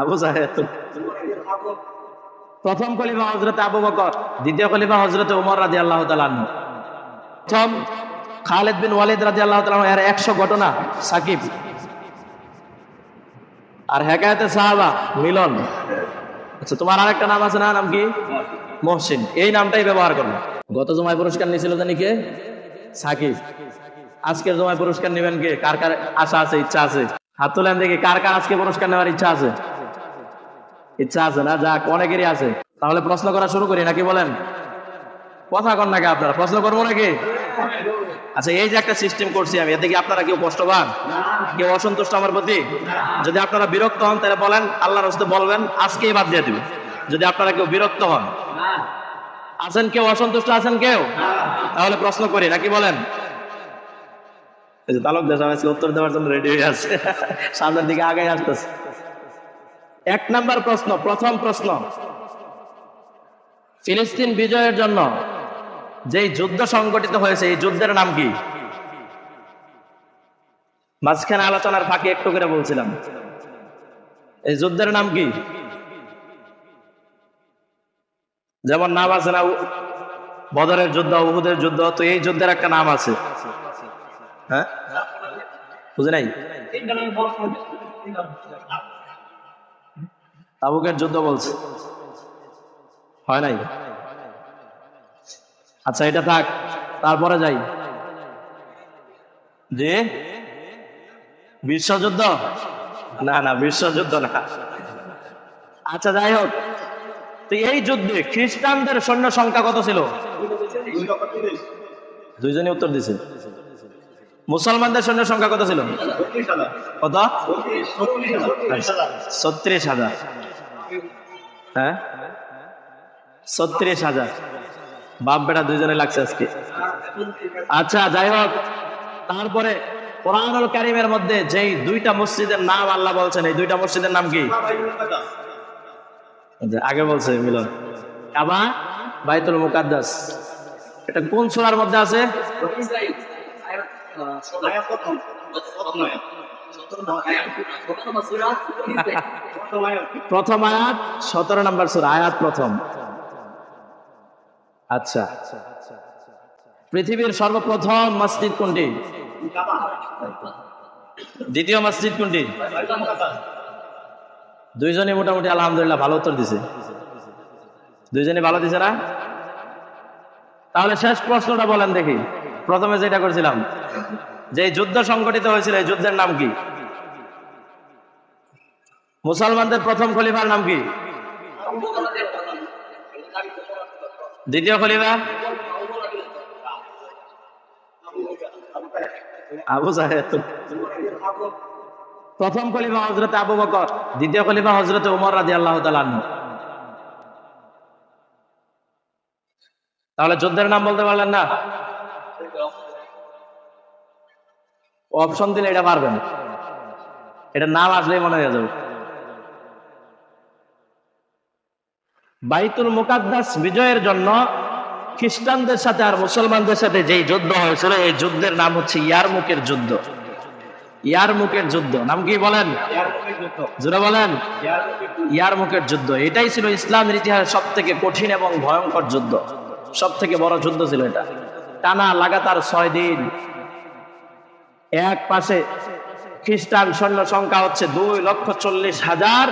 আবু জাহেদ। প্রথম খলিফা হজরত আবু বকর, দ্বিতীয় খলিফা হজরত উমর রাজি আল্লাহ তালান্ন প্রথম খালেদ বিন ওয়ালিদ রাজি আল্লাহ তালান এর একশো ঘটনা সাকিব। আর হেকায়তে সাহাবা মিলন। আচ্ছা তোমার আরেকটা নাম আছে না? নাম কি? মহসিন। এই নামটাই ব্যবহার করো। গত জমায় পুরস্কার নিয়েছিল জানি কে? সাকিব। আজকের জমায় পুরস্কার নেবেন কে? কার কার আশা আছে, ইচ্ছা আছে? হাত তোলেন দেখি, কার কার আজকে পুরস্কার নেওয়ার ইচ্ছা আছে? ইচ্ছা আছে না? যাক, অনেকেরই আছে। তাহলে প্রশ্ন করা শুরু করি, নাকি বলেন? কথা কন নাকি আপনারা? প্রশ্ন করব নাকি? আচ্ছা এই যে একটা সিস্টেম করছি আমি, এতে কি আপনারা কেউ কষ্ট পান? কেউ অসন্তুষ্ট আমার প্রতি? যদি আপনারা বিরক্ত হন, তাহলে বলেন, আল্লাহর হস্তে বলবেন, আজকেই বাদ দিয়ে দিবে যদি আপনারা কেউ বিরক্ত হন। আছেন কেউ? অসন্তুষ্ট আছেন কেউ? তাহলে প্রশ্ন করি, নাকি বলেন? তালুকদার সাহেব উত্তর দেওয়ার জন্য রেডি হয়ে আছে। সামনের দিকে আগে আসতেছে। এক নাম্বার প্রশ্ন, প্রথম প্রশ্ন। ফিলিস্তিন বিজয়ের জন্য যেই যুদ্ধ সংগঠিত হয়েছে, এই যুদ্ধের নাম কি? মাঝখানে আলোচনার ফাঁকে একটু করে বলছিলাম। এই যুদ্ধের নাম কি? যেমন নাম আছে না বদরের যুদ্ধ, উহুদের যুদ্ধ, তো এই যুদ্ধের একটা নাম আছে। হ্যাঁ? বুঝে নাই? তাবুকের যুদ্ধ বলছে। হয় নাই? আচ্ছা এটা থাক, তারপরে যাই। যে? বিশ্বযুদ্ধ? না না, বিশ্বযুদ্ধ না। আচ্ছা যাই হোক। তো এই যুদ্ধে খ্রিস্টানদের সৈন্য সংখ্যা কত ছিল? দুইজনে উত্তর দিছে। মুসলমানদের সৈন্য সংখ্যা কত ছিল? কত? ছত্রিশ হাজার। হ্যাঁ? ছত্রিশ হাজার। বাপ বেটা দুইজনে লাগছে আজকে। আচ্ছা যাই হোক, তারপরে কোরআনুল কারিমের মধ্যে যেই দুইটা মসজিদের নাম আল্লাহ বলছেন, এই দুইটা মসজিদের নাম কি? আগে বলছে, মিলন। কাবা বাইতুল মুকাদ্দাস। এটা কোন সূরার মধ্যে আছে? প্রথম আয়াত সতেরো নম্বর সূরা, আয়াত প্রথম। আচ্ছা। পৃথিবীর সর্বপ্রথম মসজিদ কোনটি? দ্বিতীয় মসজিদ কোনটি? দুইজনে মোটামুটি আলহামদুলিল্লাহ ভালো উত্তর দিছে। দুইজনে ভালো দিছে না? তাহলে শেষ প্রশ্নটা বলেন দেখি। প্রথমে যেটা করেছিলাম যে যুদ্ধ সংগঠিত হয়েছিল, এই যুদ্ধের নাম কি? মুসলমানদের প্রথম খলিফার নাম কি? দ্বিতীয় খলিফা? আবু সাহেব প্রথম খলিফা হজরত আবু বকর, দ্বিতীয় খলিফা হজরত উমর রাজি আল্লাহ তাহলে যুদ্ধের নাম বলতে পারলেন না? অপশন দিলে এটা পারবেন। এটা নাম আসলেই মনে হয়ে যাবে। বাইতুল মুকাদ্দাস বিজয়ের জন্য খ্রিস্টানদের সাথে আর মুসলমানদের সাথে যেই যুদ্ধ হয়েছিল, এই যুদ্ধের নাম হচ্ছে ইয়ারমুকের যুদ্ধ। ইয়ারমুকের যুদ্ধ। নাম কি বলেন? জোরে বলেন। ইয়ারমুকের যুদ্ধ। এটাই ছিল ইসলামের ইতিহাসের সব থেকে কঠিন এবং ভয়ঙ্কর যুদ্ধ। সব থেকে বড় যুদ্ধ ছিল এটা। টানা লাগাতার ছয় দিন এক পাশে খ্রিস্টান সৈন্য সংখ্যা হচ্ছে দুই লক্ষ চল্লিশ হাজার,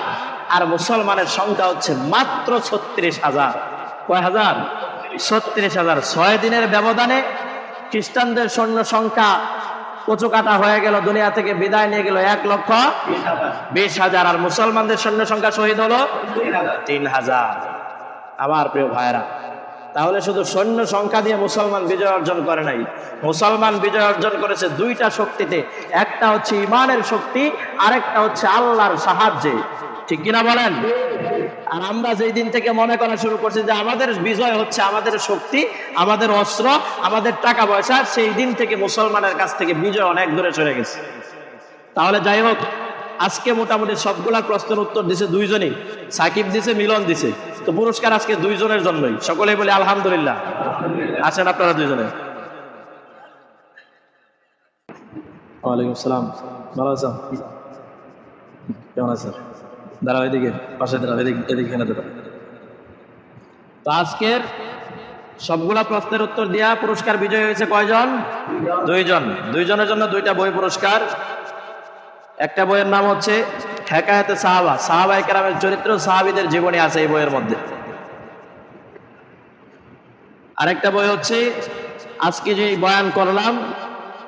আর মুসলমানের সংখ্যা হচ্ছে মাত্র ছত্রিশ হাজার। কয় হাজার? ছত্রিশ হাজার। ছয় দিনের ব্যবধানে খ্রিস্টানদের সৈন্য সংখ্যা কচু কাটা হয়ে গেল, দুনিয়া থেকে বিদায় নিয়ে গেল এক লক্ষ বিশ হাজার, আর মুসলমানদের সৈন্য সংখ্যা শহীদ হলো তিন হাজার। আমার প্রিয় ভাইরা তাহলে শুধু সৈন্য সংখ্যা দিয়ে মুসলমান বিজয় অর্জন করে নাই। মুসলমান বিজয় অর্জন করেছে দুইটা শক্তিতে। একটা হচ্ছে ইমানের শক্তি, আরেকটা হচ্ছে আল্লাহর সাহায্যে। ঠিক কিনা বলেন? আর আমরা যেই দিন থেকে মনে করা শুরু করছি যে আমাদের বিজয় হচ্ছে আমাদের শক্তি, আমাদের অস্ত্র, আমাদের টাকা পয়সা, সেই দিন থেকে মুসলমানের কাছ থেকে বিজয় অনেক দূরে চলে গেছে। তাহলে যাই হোক আজকে মোটামুটি সবগুলা প্রশ্নের উত্তর দিছে দুইজনই। সাকিব দিছে মিলন দিছে। তো পুরস্কার আজকে দুইজনের জন্যই। সকলেই বলে আলহামদুলিল্লাহ। আছেন আপনারা দুইজনে। ওয়ালাইকুম আসসালাম। ভালো আছেন? কেমন আছেন? দাঁড়াও এদিকে পাশে দাঁড়াও এদিকে এদিকে দাঁড়াও। তো আজকের সবগুলা প্রশ্নের উত্তর দিয়া পুরস্কার বিজয়ী হয়েছে কয়জন? দুইজন। দুইজনের জন্য দুইটা বই পুরস্কার। একটা বইয়ের নাম হচ্ছে হেকায়তে সাহাবা। সাহাবা একরামের চরিত্র সাহাবিদের জীবনী আছে এই বইয়ের মধ্যে। আরেকটা বই হচ্ছে, আজকে যে বয়ান করলাম,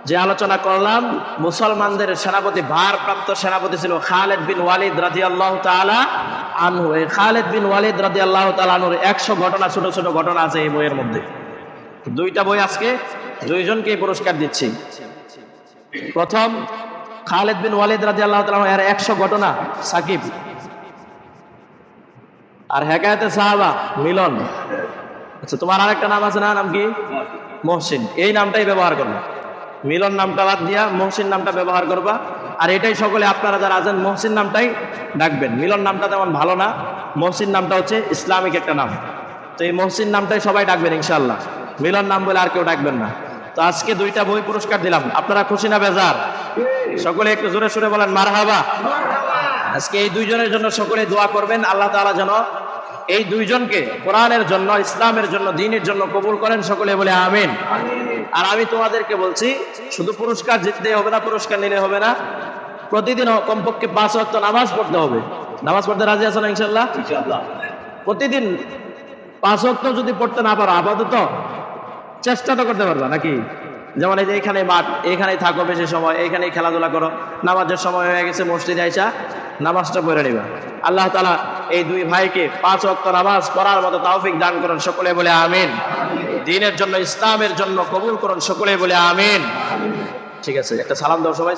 যে আলোচনা করলাম, মুসলমানদের সেনাপতি, ভারপ্রাপ্ত সেনাপতি ছিল খালেদ বিন ওয়ালিদ রাজি আল্লাহ তালা আনহু। এই খালেদ বিন ওয়ালিদ রাজি আল্লাহ তালা আনহুর একশো ঘটনা, ছোট ছোট ঘটনা আছে এই বইয়ের মধ্যে। দুইটা বই আজকে দুইজনকে পুরস্কার দিচ্ছি। প্রথম খালেদ বিন ওয়ালিদ রাজি আল্লাহ এর একশো ঘটনা সাকিব। আর হেকায়তে সাহাবা, মিলন। আচ্ছা তোমার আরেকটা নাম আছে না? নাম কি? মহসিন। এই নামটাই ব্যবহার করবে। মিলন নামটা বাদ দিয়া মহসিন নামটা ব্যবহার করবা। আর এটাই সকলে আপনারা যারা আছেন, মহসিন নামটাই ডাকবেন। মিলন নামটা তেমন ভালো না। মহসিন নামটা হচ্ছে ইসলামিক একটা নাম। তো এই মহসিন নামটাই সবাই ডাকবেন ইনশাল্লাহ মিলন নাম বলে আর কেউ ডাকবেন না। তো আজকে দুইটা বই পুরস্কার দিলাম। আপনারা খুশি না বেজার? সকলে একটু জোরে সুরে বলেন মারহাবা। আজকে এই দুইজনের জন্য সকলে দোয়া করবেন আল্লাহ তাআলা যেন এই দুইজনকে কোরআনের জন্য ইসলামের জন্য দিনের জন্য কবুল করেন সকলে বলে আমিন। আর আমি তোমাদেরকে বলছি শুধু পুরস্কার জিততে হবে না পুরস্কার নিলে হবে না। প্রতিদিন কমপক্ষে পাঁচ ওয়াক্ত নামাজ পড়তে হবে। নামাজ পড়তে রাজি আছো না ইনশাল্লাহ প্রতিদিন পাঁচ ওয়াক্ত যদি পড়তে না পারো আপাতত চেষ্টা তো করতে পারবা নাকি? যেমন এই যে এখানে মাঠ, এখানেই থাকো বেশি সময় এখানে খেলাধুলা করো। নামাজের সময় হয়ে গেছে, মসজিদ আইসা নামাজটা পড়ে নিবা। আল্লাহ তালা এই দুই ভাইকে পাঁচ অক্ত নামাজ পড়ার মতো তাওফিক দান করুন সকলে বলে আমিন। দিনের জন্য, ইসলামের জন্য কবুল করুন সকলে বলে আমিন। ঠিক আছে, একটা সালাম দাও সবাই